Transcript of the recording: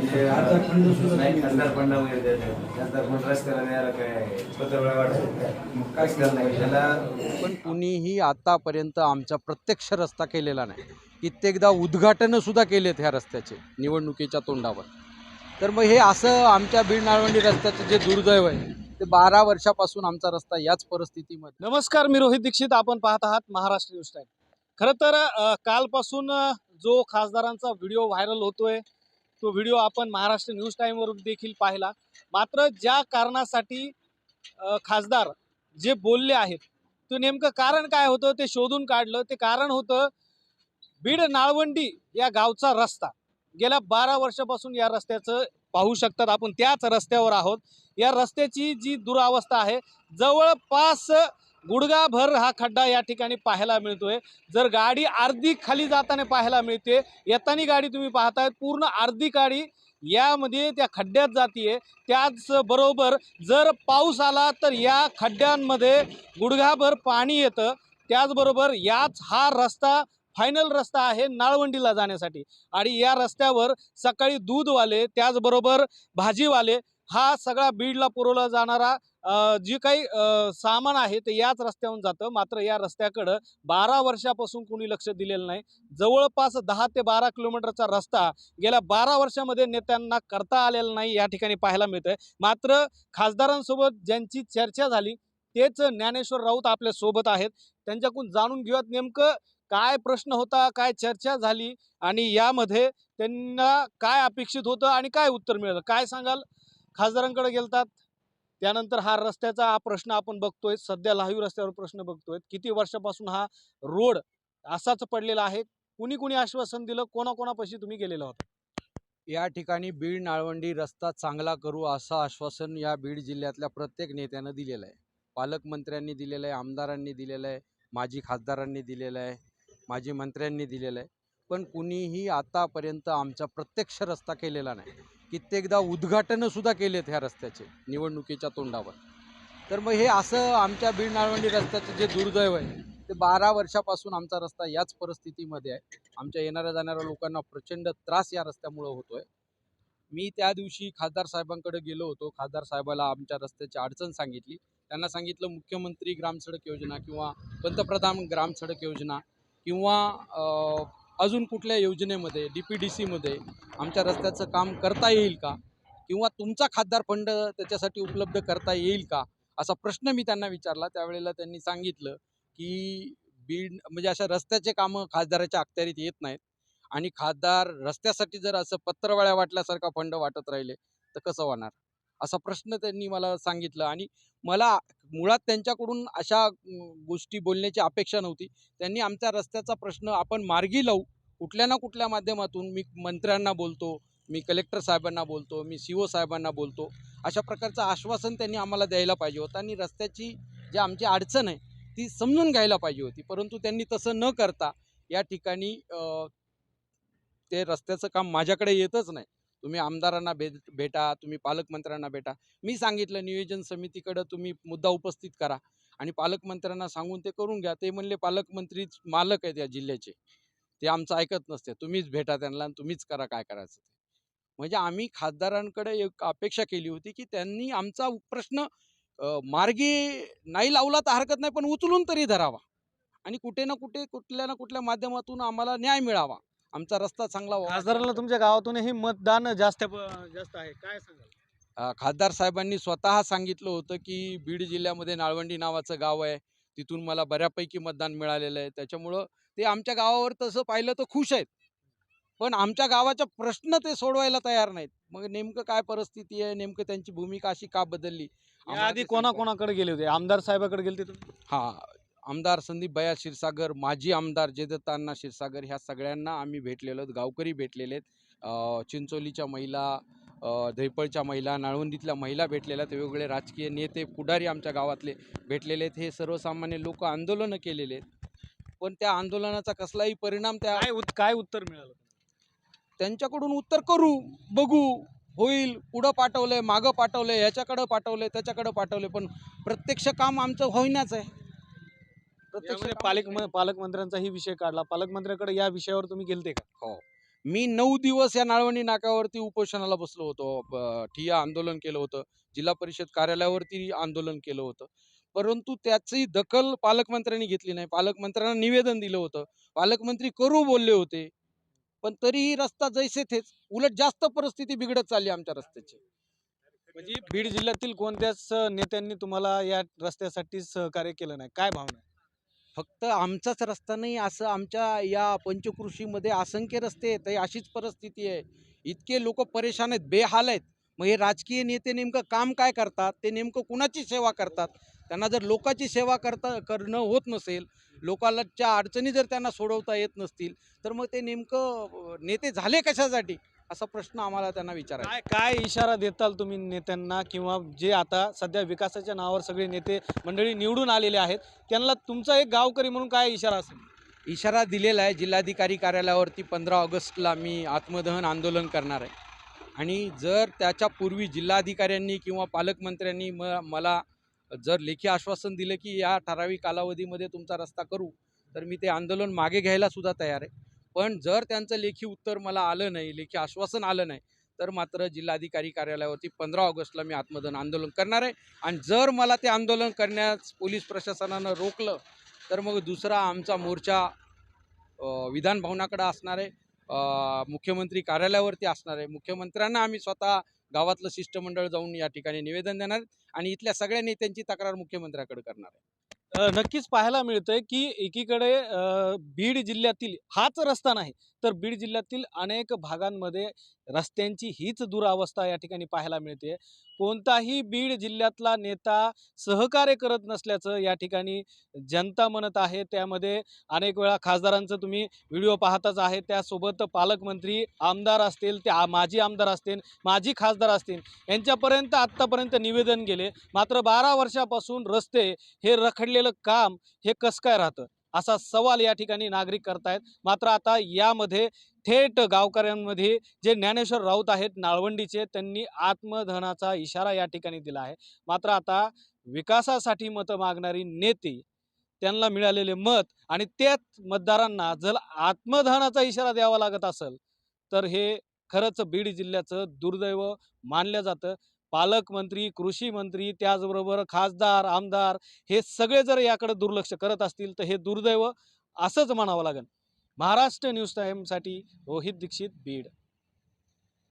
म्हणजे खासदार फंड सुद्धा नाही खासदार फंड वगैरे देतात खासदार फंड रस्त्याला न्यायला काय पत्रवळा वाटत मग काय करणार नाही? त्याला पण कुणीही आतापर्यंत आमचा प्रत्यक्ष रस्ता केलेला नाही. कित्येकदा उद्घाटनं सुद्धा केलेत ह्या रस्त्याचे निवडणुकीच्या तोंडावर. तर मग हे असं आमच्या बीड नाळवंडी रस्त्याचं जे दुर्दैव आहे ते बारा वर्षापासून आमचा रस्ता याच परिस्थितीमध्ये. नमस्कार मी रोहित दीक्षित. आपण पाहत आहात महाराष्ट्र न्यूज टाईम खरं तर कालपासून जो खासदारांचा व्हिडिओ व्हायरल होतोय तो व्हिडिओ आपण महाराष्ट्र न्यूज टाईमवर देखील पाहिला. मात्र ज्या कारणासाठी खासदार जे बोलले आहेत तो नेमकं कारण काय होतं ते शोधून काढलं. ते कारण होतं बीड नाळवंडी या गावचा रस्ता. गेल्या बारा वर्षापासून या रस्त्याचं पाहू शकतात आपण त्याच रस्त्यावर आहोत. या रस्त्याची जी दुरावस्था आहे जवळपास गुडगाभर हा खड्डा या ठिकाणी पाहायला मिळतोय. जर गाडी अर्धी खाली जाताना पाहायला मिळते येताना गाडी तुम्ही पाहताय पूर्ण अर्धी गाडी यामध्ये त्या खड्ड्यात जातीये. त्याचबरोबर जर पाऊस आला तर या खड्ड्यांमध्ये गुडघाभर पाणी येतं. त्याचबरोबर याच हा रस्ता फायनल रस्ता आहे नाळवंडीला जाण्यासाठी. आणि या रस्त्यावर सकाळी दूधवाले त्याचबरोबर भाजीवाले हा सगळा बीडला पुरवला जाणारा जी जे काही सामान आहे ते याच रस्त्यावरून जातं. मात्र या रस्त्याकडं बारा वर्षापासून कोणी लक्ष दिलेलं नाही. जवळपास दहा ते बारा किलोमीटरचा रस्ता गेल्या बारा वर्षामध्ये नेत्यांना करता आलेला नाही या ठिकाणी पाहायला मिळतंय. मात्र खासदारांसोबत ज्यांची चर्चा झाली तेच ज्ञानेश्वर राऊत आपल्यासोबत आहेत. त्यांच्याकडून जाणून घेऊयात नेमकं काय प्रश्न होता काय चर्चा झाली आणि यामध्ये त्यांना काय अपेक्षित होतं आणि काय उत्तर मिळालं. काय सांगाल? खासदारांकडे गेलतात. त्यानंतर हा रस्त्याचा हा प्रश्न आपण बघतोय. सध्या लाहीव रस्त्यावर प्रश्न बघतोय. किती वर्षापासून हा रोड असाच पडलेला आहे? कुणी कुणी आश्वासन दिलं? कोणाकोणापाशी तुम्ही गेलेला होता? या ठिकाणी बीड नाळवंडी रस्ता चांगला करू असं आश्वासन या बीड जिल्ह्यातल्या प्रत्येक नेत्यानं दिलेलं आहे. पालकमंत्र्यांनी दिलेलं आहे आमदारांनी दिलेलं आहे माजी खासदारांनी दिलेलं आहे माजी मंत्र्यांनी दिलेलं आहे. पण कुणीही आतापर्यंत आमचा प्रत्यक्ष रस्ता केलेला नाही. कित्येकदा उद्घाटनं सुद्धा केलेत ह्या रस्त्याचे निवडणुकीच्या तोंडावर. तर मग हे असं आमच्या बीड नाळवंडी रस्त्याचं जे दुर्दैव आहे ते बारा वर्षापासून आमचा रस्ता याच परिस्थितीमध्ये आहे. आमच्या येणाऱ्या जाणाऱ्या लोकांना प्रचंड त्रास या रस्त्यामुळं होतोय. मी त्या दिवशी खासदार साहेबांकडे गेलो होतो. खासदार साहेबाला आमच्या रस्त्याची अडचण सांगितली. त्यांना सांगितलं मुख्यमंत्री ग्रामसडक योजना किंवा पंतप्रधान ग्रामसडक योजना किंवा अजून कुठल्या योजनेमध्ये डी पी डी सीमध्ये आमच्या रस्त्याचं काम करता येईल का? किंवा तुमचा खासदार फंड त्याच्यासाठी उपलब्ध करता येईल का? असा प्रश्न मी त्यांना विचारला. त्यावेळेला त्यांनी सांगितलं की बीड म्हणजे अशा रस्त्याचे कामं खासदाराच्या अखत्यारीत येत नाहीत. आणि खासदार रस्त्यासाठी जर असं पत्रवाळ्या वाटल्यासारखा फंड वाटत राहिले तर कसं होणार? असा प्रश्न त्यांनी मला सांगितलं आणि मला मुळात त्यांच्याकडून अशा गोष्टी बोलण्याची अपेक्षा नव्हती. त्यांनी आमच्या रस्त्याचा प्रश्न आपण मार्गी लावू. कुठल्या ना कुठल्या माध्यमातून मी मंत्र्यांना बोलतो मी कलेक्टर साहेबांना बोलतो मी सी ओ साहेबांना बोलतो. अशा प्रकारचं आश्वासन त्यांनी आम्हाला द्यायला पाहिजे होतं आणि रस्त्याची जी आमची अडचण आहे ती समजून घ्यायला पाहिजे होती. परंतु त्यांनी तसं न करता या ठिकाणी ते रस्त्याचं काम माझ्याकडे येतच नाही. तुम्ही आमदारांना भेट भेटा तुम्ही पालकमंत्र्यांना भेटा. मी सांगितलं नियोजन समितीकडं तुम्ही मुद्दा उपस्थित करा आणि पालकमंत्र्यांना सांगून ते करून घ्या. ते म्हणले पालकमंत्रीच मालक आहेत या जिल्ह्याचे. ते आमचं ऐकत नसते. तुम्हीच भेटा त्यांना आणि तुम्हीच करा काय करायचं ते. म्हणजे आम्ही खासदारांकडे एक अपेक्षा केली होती की त्यांनी आमचा प्रश्न मार्गी नाही लावला तर हरकत नाही पण उचलून तरी धरावा. आणि कुठे ना कुठे कुठल्या ना कुठल्या माध्यमातून आम्हाला न्याय मिळावा. आमचा रस्ता चांगला व्हावा खासदारांना तुमच्या गावातूनही मतदान जास्त जास्त आहे. काय सांगाल? अ, खासदार साहेबांनी स्वतः सांगितलं होतं की बीड जिल्ह्यामध्ये नाळवंडी नावाचं गाव आहे. तिथून मला बऱ्यापैकी मतदान मिळालेलं आहे. त्याच्यामुळं ते आमच्या गावावर तसं पाहिलं तर खुश आहेत. पण आमच्या गावाचा प्रश्न ते सोडवायला तयार नाहीत. मग नेमकं काय परिस्थिती आहे? नेमकं त्यांची भूमिका अशी का बदलली? आम्हाला आधी ते कोणा सांगता- कोणाकडे गेले होते? आमदार साहेबाकडे गेले तुम्ही? हा. आमदार संदीप भया क्षीरसागर माजी आमदार जयदत्त अण्णा क्षीरसागर ह्या सगळ्यांना आम्ही भेटलेलो आहेत. गावकरी भेटलेले आहेत. चिंचोलीच्या महिला धैपळच्या महिला नाळवंदीतल्या महिला भेटलेल्या आहेत. वेगवेगळे राजकीय नेते पुढारी आमच्या गावातले भेटलेले आहेत. हे सर्वसामान्य लोक आंदोलनं केलेले आहेत. पण त्या आंदोलनाचा कसलाही परिणाम त्या काय उत- काय उत्तर मिळालं? त्यांच्याकडून उत्तर करू बघू होईल. पुढं पाठवलंय मागं पाठवलंय ह्याच्याकडं पाठवलंय त्याच्याकडं पाठवलंय. पण प्रत्यक्ष काम आमचं होईनाच आहे. प्रत्यक्ष पालक पालकमंत्र्यांचाही विषय काढला. पालकमंत्र्यांकडे या विषयावर तुम्ही गेलते का? हो. मी नऊ दिवस या नाळवंडी नाक्यावरती उपोषणाला बसलो होतो. ठिय्या आंदोलन केलं होतं. जिल्हा परिषद कार्यालयावरती आंदोलन केलं होतं. परंतु त्याची दखल पालकमंत्र्यांनी घेतली नाही. पालकमंत्र्यांना निवेदन दिलं होतं. पालकमंत्री करू बोलले होते. पण तरीही रस्ता जैसे थेच उलट जास्त परिस्थिती बिघडत चालली आमच्या रस्त्याची. म्हणजे बीड जिल्ह्यातील कोणत्याच नेत्यांनी तुम्हाला या रस्त्यासाठी सहकार्य केलं नाही. काय भावना? फक्त आमचाच रस्ता नाही असं आमच्या या पंचकृषीमध्ये असंख्य रस्ते आहेत अशीच परिस्थिती आहे. इतके लोक परेशान आहेत बेहाल आहेत. मग हे राजकीय नेते नेमकं काम काय करतात? ते नेमकं कुणाची सेवा करतात? त्यांना जर लोकाची सेवा करता करणं होत नसेल लोकांच्या अडचणी जर त्यांना सोडवता येत नसतील तर मग ते नेमकं नेते झाले कशासाठी? असा प्रश्न आम्हाला त्यांना विचारायचा. काय काय इशारा देताल तुम्ही नेत्यांना किंवा जे आता सध्या विकासाच्या नावावर सगळे नेते मंडळी निवडून आलेले आहेत त्यांना तुमचा एक गावकरी म्हणून काय इशारा असेल? इशारा दिलेला आहे जिल्हाधिकारी कार्यालयावरती पंधरा ऑगस्टला मी आत्मदहन आंदोलन करणार आहे. आणि जर त्याच्यापूर्वी जिल्हाधिकाऱ्यांनी किंवा पालकमंत्र्यांनी म मला जर लेखी आश्वासन दिलं की या ठराविक कालावधीमध्ये तुमचा रस्ता करू तर मी ते आंदोलन मागे घ्यायला सुद्धा तयार आहे. पण जर त्यांचं लेखी उत्तर मला आलं नाही लेखी आश्वासन आलं नाही तर मात्र जिल्हाधिकारी कार्यालयावरती पंधरा ऑगस्टला मी आत्मदन आंदोलन करणार आहे. आणि जर मला ते आंदोलन करण्यास पोलीस प्रशासनानं रोखलं तर मग दुसरा आमचा मोर्चा विधान भवनाकडे असणार आहे. मुख्यमंत्री कार्यालयावरती असणार आहे. मुख्यमंत्र्यांना आम्ही स्वतः गावातलं शिष्टमंडळ जाऊन या ठिकाणी निवेदन देणार आहे. आणि इथल्या सगळ्या नेत्यांची तक्रार मुख्यमंत्र्याकडे करणार आहे. नक्कीच पाहायला मिळतंय की एकीकडे बीड जिल्ह्यातील हाच रस्ता नाही तर बीड जिल्ह्यातील अनेक भागांमध्ये रस्त्यांची हीच दुरावस्था या ठिकाणी पाहायला मिळते. कोणताही बीड जिल्ह्यातला नेता सहकार्य करत नसल्याचं या ठिकाणी जनता म्हणत आहे. त्यामध्ये अनेक वेळा खासदारांचं तुम्ही व्हिडिओ पाहताच आहे. त्यासोबत पालकमंत्री आमदार असतील ते आ- माजी आमदार असतील माजी खासदार असतील यांच्यापर्यंत आत्तापर्यंत निवेदन गेले. मात्र बारा वर्षापासून रस्ते हे रखडलेलं काम हे कसं काय राहतं? असा सवाल या ठिकाणी नागरिक करतायत. मात्र आता यामध्ये थेट गावकऱ्यांमध्ये जे ज्ञानेश्वर राऊत आहेत नाळवंडीचे त्यांनी आत्मधनाचा इशारा या ठिकाणी दिला आहे. मात्र आता विकासासाठी मतं मागणारी नेते त्यांना मिळालेले मत आणि त्याच मतदारांना जर आत्मधनाचा इशारा द्यावा लागत असेल तर हे खरंच बीड जिल्ह्याचं दुर्दैव मानलं जातं. पालकमंत्री कृषी मंत्री त्याचबरोबर खासदार आमदार हे सगळे जर याकडे दुर्लक्ष करत असतील तर हे दुर्दैव असंच म्हणावं लागेल. महाराष्ट्र न्यूज टाईमसाठी रोहित दीक्षित बीड.